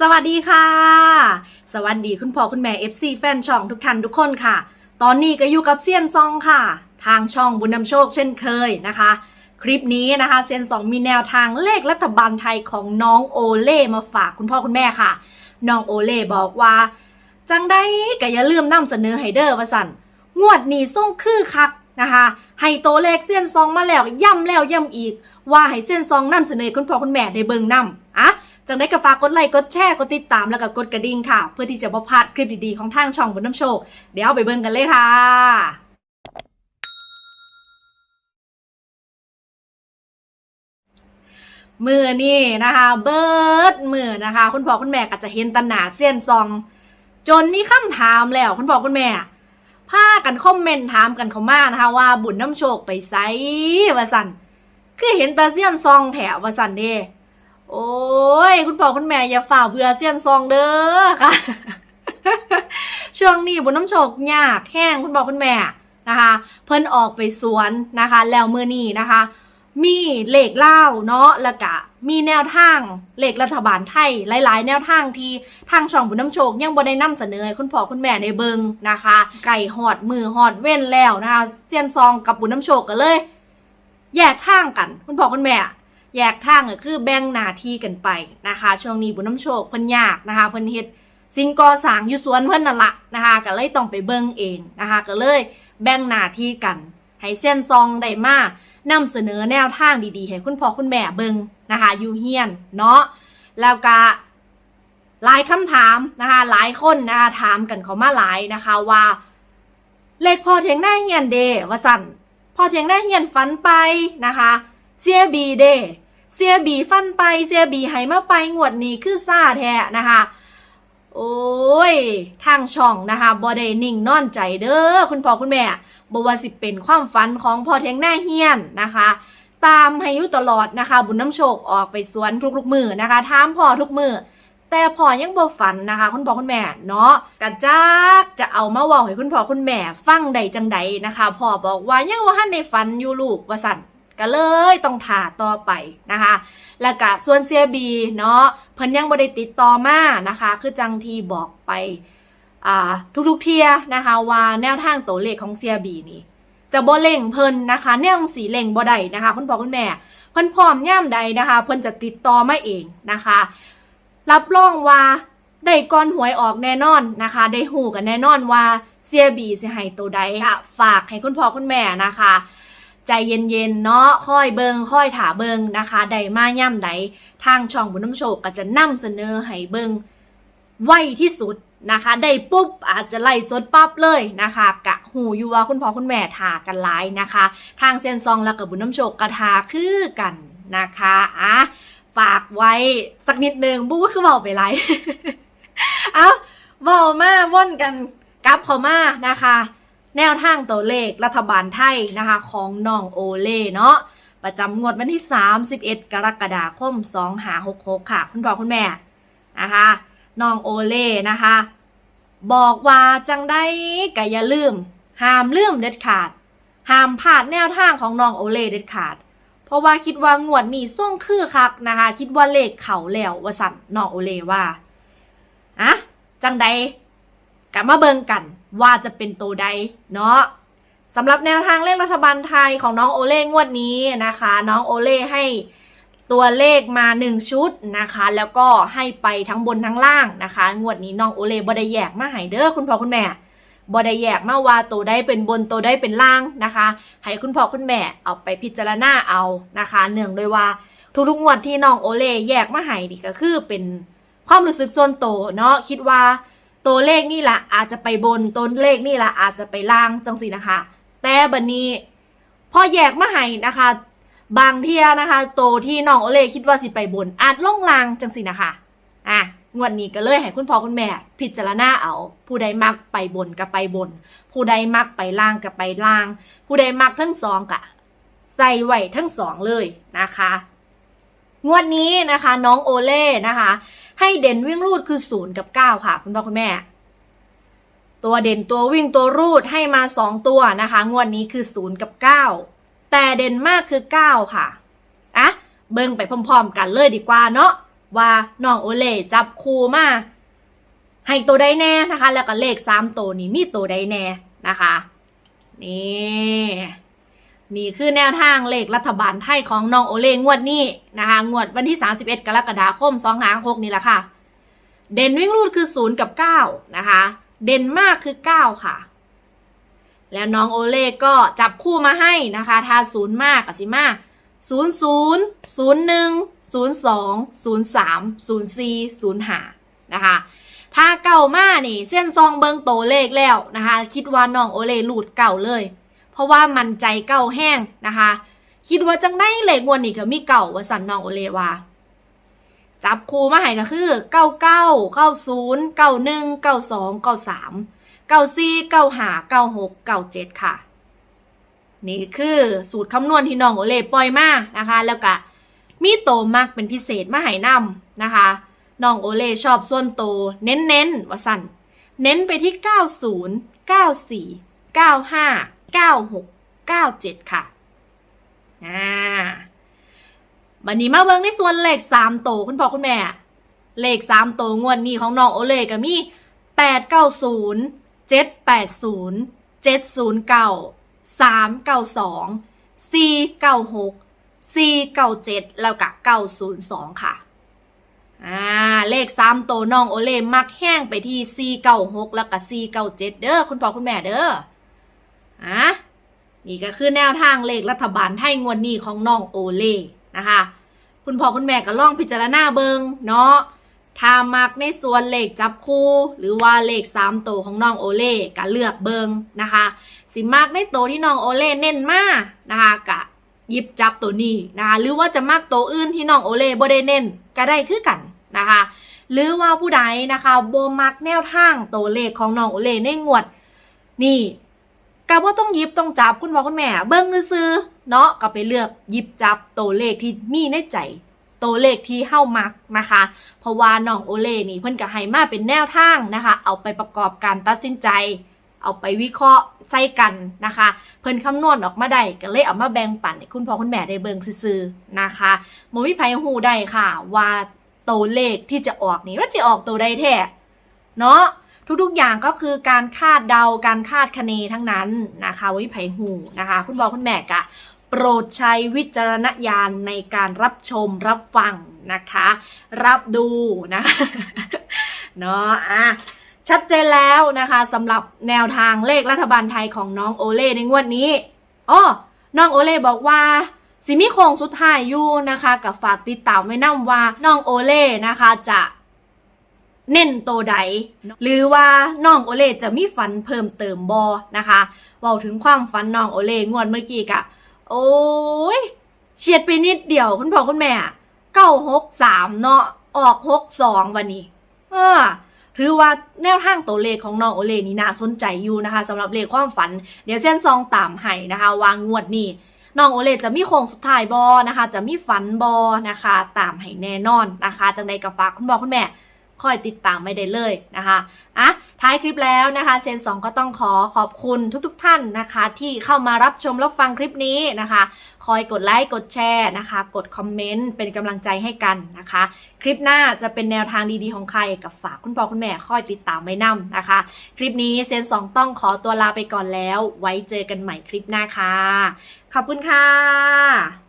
สวัสดีค่ะ สวัสดีคุณพ่อคุณแม่ FC แฟนช่องทุกท่านทุกคนค่ะ ตอนนี้ก็อยู่กับเซียนซองค่ะ ทางช่องบุญนำโชคเช่นเคยนะคะ คลิปนี้นะคะเซียนซองมีแนวทางเลขรัฐบาลไทยของน้องโอเล่มาฝากคุณพ่อคุณแม่ค่ะ น้องโอเล่บอกว่า จังได้ก็อย่าลืมนำเสนอไฮเดอร์ว่าสันงวดนี้ส่งคือคักนะคะให้โตวเลขเส้นซองมาแล้วย่ำแล้วย่ำอีก ว่าให้เส้นซองนำเสนอคุณพ่อคุณแม่ได้เบิ่งนำอะ จังได้ก็ฝากกดไลค์กดแชร์กดติดตามแล้วก็กดกระดิ่งค่ะ เพื่อที่จะบ่พลาดคลิปดีๆของทางช่องบนน้ำโชคเดี๋ยวไปเบิ่งกันเลยค่ะมือนี่นะคะ เบิร์ดมือนะคะ คุณพ่อคุณแม่ก็จะเห็นตนาเส้นซอง จนมีคำถามแล้ว คุณพ่อคุณแม่พากันคอมเมนต์ถามกันเข้ามานะคะว่าบุญน้ำโชคไปไซว่าสันคือเห็นตาเสี้ยนซองแถวว่าสันเด้ โอ้ย คุณพ่อคุณแม่อย่าฝ่าเบื่อเสียนซองเด้อค่ะ ช่วงนี้บุญน้ำโชคยากแห้งคุณพ่อคุณแม่นะคะ เพิ่นออกไปสวนนะคะ แล้วมือนี้นะคะ มีเลขเล่าเนาะแล้วก็มีแนวทางเลขรัฐบาลไทยหลาย ๆ แนวทางที่ทางช่องบุญน้ำโชคยังบ่ได้นำเสนอให้คุณพ่อคุณแม่ในเบิงนะคะ ไก่หอดมือหอดเว้นแล้วนะคะเซียนซองกับบุญน้ำโชคกันเลย แยกทางกัน คุณพ่อคุณแม่ แยกทางก็คือแบ่งหน้าที่กันไปนะคะ ช่วงนี้บุญน้ำโชคเพิ่นยากนะคะเพิ่นเฮ็ดสิ่งก่อสร้างอยู่สวนเพิ่นนั่นละนะคะก็เลยต้องไปเบิ่งเองนะคะ ก็เลยแบ่งหน้าที่กันให้เส้นซองได้มานำเสนอแนวทางดีๆ ให้คุณพ่อคุณแม่เบิ่งนะคะอยู่เฮียนเนาะแล้วก็หลายคำถามนะคะหลายคนนะคะถามกันเขามาหลายนะคะว่า เลขพ่อเทียงหน้าเฮียนเดว่าสั่นพ่อเทียงหน้าเฮียนฟันไปนะคะเสียบีเด เสียบีฟันไปเสียบีให้มาไปงวดนี้คือซาแท้นะคะ โอ้ยทางช่องนะคะบอได้นิ่งนอนใจเด้อคุณพ่อคุณแม่บว่าสิเป็นความฝันของพ่อเทียงหน้าเฮียนนะคะ ตามให้อยุตลอดนะคะ บุญน้ำโชคออกไปสวนทุกๆมือนะคะถามพ่อทุกมือแต่พ่อยังบ่ฝันนะคะ คุณพ่อคุณแม่เนาะกะจักจะเอามาว่าให้คุณพ่อคุณแม่ ฟังใดจังใดนะคะพ่อบอกว่ายังว่าหันในฝันอยู่ลูกว่าสั่น ก็เลยต้องถ่าต่อไปนะคะ แล้วก็ส่วนเซียบีเนาะเพิ่นยังบ่ได้ติดต่อมานะคะ คือจังที่บอกไปอ่าทุกเทียนะคะว่าแนวทางตัวเลขของเซียบีนี่จะบ่เล่งเพิ่นนะคะ แนวสีเล่งบ่ได้นะคะ คุณพ่อคุณแม่ เพิ่นพร้อมย่มใดนะคะ เพิ่นจะติดต่อมาเองนะคะ รับรองว่าได้ก่อนหวยออกแน่นอนนะคะ ได้หูกันแน่นอนว่าเซียบีสิให้ตัวใดค่ะฝากให้คุณพ่อคุณแม่นะคะ ใจเย็นๆเนาะค่อยเบิงค่อยถาเบิงนะคะใดมาย่ำใดทางช่องบุญน้ำโชคก็จะนำเสนอให้เบิงไวที่สุดนะคะ ได้ปุ๊บอาจจะไล่สดปั๊บเลยนะคะ กะหูอยู่ว่าคุณพ่อคุณแม่ถากันหลายนะคะ ทางเซนซองแล้วกับบุญน้ำโชคกระทาคือกันนะคะอะฝากไว้สักนิดนึงบู๊คือเบาไปไรเอาเบามาว่นกันกลับเขามานะคะ แนวทางตัวเลขรัฐบาลไทยนะคะของน้องโอเล่เนาะประจำงวดวันที่ 31 กรกฎาคม 2566 ค่ะ คุณพ่อคุณแม่นะคะน้องโอเล่นะคะ บอกว่าจังได้ก็อย่าลืม ห้ามลืมเด็ดขาด ห้ามพลาดแนวทางของน้องโอเล่เด็ดขาด เพราะว่าคิดว่างวดนี้ส่งคือคักนะคะ คิดว่าเลขเขาแล้ววสันน้องโอเล่ว่าอะจังใด กลับมาเบิงกันว่าจะเป็นตัวใดเนาะสำหรับแนวทางเลขรัฐบาลไทยของน้องโอเล่งวดนี้นะคะ น้องโอเล่ให้ตัวเลขมา 1 ชุดนะคะ แล้วก็ให้ไปทั้งบนทั้งล่างนะคะ งวดนี้น้องโอเล่บ่ได้แยกมาให้เด้อคุณพ่อคุณแม่บ่ได้แยกมาว่าตัวใดเป็นบนตัวใดเป็นล่างนะคะให้คุณพ่อคุณแม่เอาไปพิจารณาเอานะคะเนื่องด้วยว่าทุกๆงวดที่น้องโอเล่แยกมาให้นี่ก็คือเป็นความรู้สึกส่วนตัวเนาะคิดว่า ตัวเลขนี่แหละอาจจะไปบนตัวเลขนี่แหละอาจจะไปล่างจังสินะคะ แต่บันนี้พอแยกมาให้นะคะ บางเที่ยนะคะตัวที่น้องโอเล่คิดว่าสิไปบน อาจล่องลางจังสินะคะอะงวดนี้ก็เลยให้คุณพ่อคุณแม่ พิจารณาเอา ผู้ใดมักไปบนก็ไปบน ผู้ใดมักไปล่างก็ไปล่าง ผู้ใดมักทั้งสองก็ใส่ไว้ทั้งสองเลยนะคะ งวดนี้นะคะ น้องโอเล่นะคะ ให้เด่นวิ่งรูดคือศูนย์กับเก้าค่ะ คุณพ่อคุณแม่ ตัวเด่นตัววิ่งตัวรูดให้มาสองตัวนะคะ งวดนี้คือศูนย์กับเก้าแต่เด่นมากคือเก้าค่ะอะเบิ่งไปพร้อมๆกันเลยดีกว่าเนาะว่าน้องโอเล่จับคูมาให้ตัวใดแน่นะคะ แล้วก็เลขสามตัวนี้มีตัวใดแน่นะคะ นี่ นี่คือแนวทางเลขรัฐบาลไทยของน้องโอเล่งวดนี้นะคะงวดวันที่ 31 กรกฎาคม2 5 6นี่แหละค่ะ เด่นวิ่งรูดคือ 0 กับ 9 นะคะ เด่นมากคือ 9 ค่ะ แล้วน้องโอเล่ก็จับคู่มาให้นะคะถ้าศูนย์มากกับสิมาศูนย์ศูนย์ศูนย์หนึ่งศูนย์สองศูนย์สามศูนย์สี่ศูนย์ห้านะคะถ้าเก่ามานี่ เส้นซองเบิงโตเลขแล้วนะคะ คิดว่าน้องโอเล่หลุดเก่าเลย เพราะว่ามันใจเก่าแห้งนะคะ คิดว่าจังได้เลขงวันนี้ก็มีเก่าว่าสันนองโอเลวาจับคูมาให้ก็คือเก้าเก้าเก้าศูนย์เก้าหนึ่งเก้าสองเก้าสามเก้าสี่เก้าห้าเก้าหกเก้าเจ็ดค่ะ นี่คือสูตรคำนวณที่น้องโอเล่ปล่อยมานะคะ แล้วก็มีโตมากเป็นพิเศษมาให้นำนะคะน้องโอเล่ชอบส่วนโต เน้นๆว่าสั่น เน้นไปที่ 90 94 95 9697 ค่ะอ่าบันนี้มาเบิ้งในส่วนเลขสามโตคุณพ่อคุณแม่ เลขสามโตงวดนี้ของน้องโอเล่ก็มีแปดเก้าศูนย์เจ็ดแปดศูนย์เจ็ดศูนย์เก้าสามเก้าสองสี่เก้าหกสี่เก้าเจ็ดแล้วก็เก้าศูนย์สองค่ะอ่าเลขสามโตน้องโอเล่มักแห้งไปที่สี่เก้าหกแล้วก็สี่เก้าเจ็ดเด้อคุณพ่อคุณแม่เด้อ อะนี่ก็คือแนวทางเลขรัฐบาลไทยงวดนี้ของน้องโอเล่นะคะ คุณพ่อคุณแม่ก็ลองพิจารณาเบิงเนาะถ้ามักในส่วนเลขจับคู่ หรือว่าเลข3ตัวของน้องโอเล่ก็เลือกเบิงนะคะ สิมักในตัวที่น้องโอเล่เน้นมากนะคะกะหยิบจับตัวนี้นะคะหรือว่าจะมักตัวอื่นที่น้องโอเล่บ่ได้เน้นก็ได้คือกันนะคะ หรือว่าผู้ใดนะคะโบมักแนวทางตัวเลขของน้องโอเล่ในงวดนี่ ก็ว่าต้องหยิบต้องจับคุณพ่อคุณแม่ เบิ้งซื้อเนาะก็ไปเลือกหยิบจับตัวเลขที่มีในใจตัวเลขที่เฮ้ามักนะคะ เพราะว่าน้องโอเล่นี่เพิ่นก็ให้มาเป็นแนวทางนะคะ เอาไปประกอบการตัดสินใจ เอาไปวิเคราะห์ใส่กันนะคะ เพิ่นคำนวณออกมาได้ก็เลยเอามาแบ่งปันให้คุณพ่อคุณแม่ได้เบิ่งซื่อๆนะคะมวิไพฮู้ได้ค่ะ ว่าตัวเลขที่จะออกนี่ว่าจะออกตัวใดแท้เนาะ ทุกๆ อย่างก็คือการคาดเดาการคาดคะเนทั้งนั้นนะคะวิไพฮูนะคะ คุณพ่อคุณแม่กะโปรดใช้วิจารณญาณในการรับชมรับฟังนะคะ รับดูนะเนาะอะชัดเจนแล้วนะคะสำหรับแนวทางเลขรัฐบาลไทยของน้องโอเล่ในงวดนี้อ้อน้องโอเล่บอกว่าสิมีโคงสุดท้ายอยู่นะคะ กับฝากติดตามไว้นํว่าน้องโอเล่นะคะจะ เน้นโตวใด หรือว่าน้องโอเล่จะมีฝันเพิ่มเติมบอนะคะเว้าถึงความฝันน้องโอเล่งวดเมื่อกี้กะ โอ้ยเฉียดไปนิดเดียวคุณพ่อคุณแม่เก้าหกสามเนาะออกหกสองวันนี้ เออถือว่าแนวทางตัวเลขของน้องโอเลนี่น่าสนใจอยู่นะคะสำหรับเลขความฝัน เดี๋ยวเส้นซองตามให้นะคะวางงวดนี้น้องโอเลจะมีโค้งสุดท้ายบอนะคะ จะมีฝันบอนะคะ ตามให้แน่นอนนะคะจังใดกับฝากคุณพ่อคุณแม่ คอยติดตามไม่ได้เลยนะคะอะท้ายคลิปแล้วนะคะเซนสองก็ต้องขอขอบคุณทุกๆทท่านนะคะ ที่เข้ามารับชมรับฟังคลิปนี้นะคะ คอยกดไลค์กดแชร์นะคะ กดคอมเมนต์เป็นกำลังใจให้กันนะคะ คลิปหน้าจะเป็นแนวทางดีๆของใครกับฝากคุณพ่อคุณแม่คอยติดตามไว้นำนะคะ คลิปนี้เซนสองต้องขอตัวลาไปก่อนแล้ว ไว้เจอกันใหม่คลิปหน้าค่ะขอบคุณค่ะ